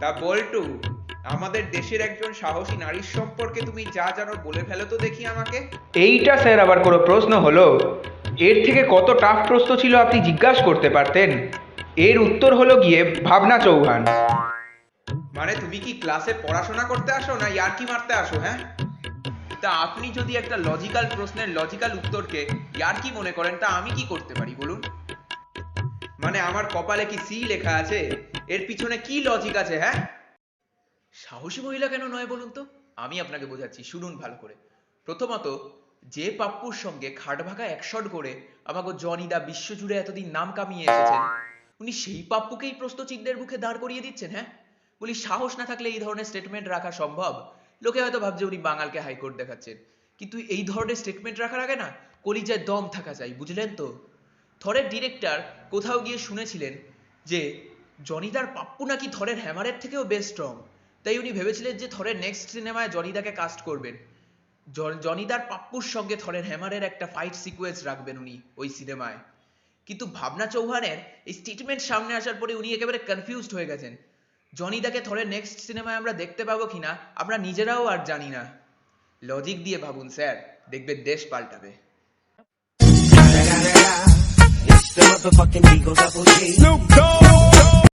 তা বল্টু আমাদের দেশের একজন সাহসী নারীর সম্পর্কে তুমি যা জানো বলে ফেলো তো দেখি আমাকে। এইটা স্যার আবার কোনো প্রশ্ন হলো? এর থেকে কত টাফ প্রশ্ন ছিল আপনি জিজ্ঞাসা করতে পারতেন? এর উত্তর হলো গিয়ে ভাবনা চৌহান। মানে তুমি কি ক্লাসে পড়াশোনা করতে আসো না ইয়ার্কি মারতে আসো হ্যাঁ? তা আপনি যদি একটা লজিক্যাল প্রশ্নের লজিক্যাল উত্তরকে ইয়ার্কি মনে করেন তা আমি কি করতে পারি বলুন? মানে আমার কপালে কি সি লেখা আছে? এর পিছনে কি লজিক আছে হ্যাঁ? সাহসী মহিলা কেন নয় বলুন তো? আমি আপনাকে বোঝাচ্ছি, শুনুন ভালো করে। প্রথমত, যে পাপ্পুর সঙ্গে খাটভাগা একশট করে আমাকে জনিদা বিশ্বজুড়ে এতদিন নাম কামিয়ে এসেছেন, উনি সেই পাপ্পুকেই প্রশ্নচিহ্নের মুখে দাঁড় করিয়ে দিচ্ছেন হ্যাঁ? বলি, সাহস না থাকলে এই ধরনের স্টেটমেন্ট রাখা সম্ভব? লোকে হয়তো ভাবছে উনি বাঙালকে হাইকোর্ট দেখাচ্ছেন। কিন্তু এই ধরনের স্টেটমেন্ট রাখার আগে না, কলিজায় দম থাকা চাই, বুঝলেন তো? থরের ডিরেক্টর কোথাও গিয়ে শুনেছিলেন যে জনিদার পাপ্পু নাকি থরের হ্যামারের থেকেও বেস্ট স্ট্রং তাই উনি ভেবেছিলেন যে থরের নেক্সট সিনেমায় জনিদাকে কাস্ট করবেন। জন- জনিদার পাপ্পুর সঙ্গে থরের হ্যামারের একটা ফাইট সিকোয়েন্স রাখবেন উনি ওই সিনেমায় কিন্তু ভাবনা চৌহানের এই স্টেটমেন্ট সামনে আসার পরে উনি একেবারে কনফিউজড হয়ে গেছেন। জনিদাকে থরের নেক্সট সিনেমায় আমরা দেখতে পাবো কিনা, আমরা নিজেরাও আর জানি না। লজিক দিয়ে ভাবুন স্যার দেখবেন দেশ পাল্টাবে.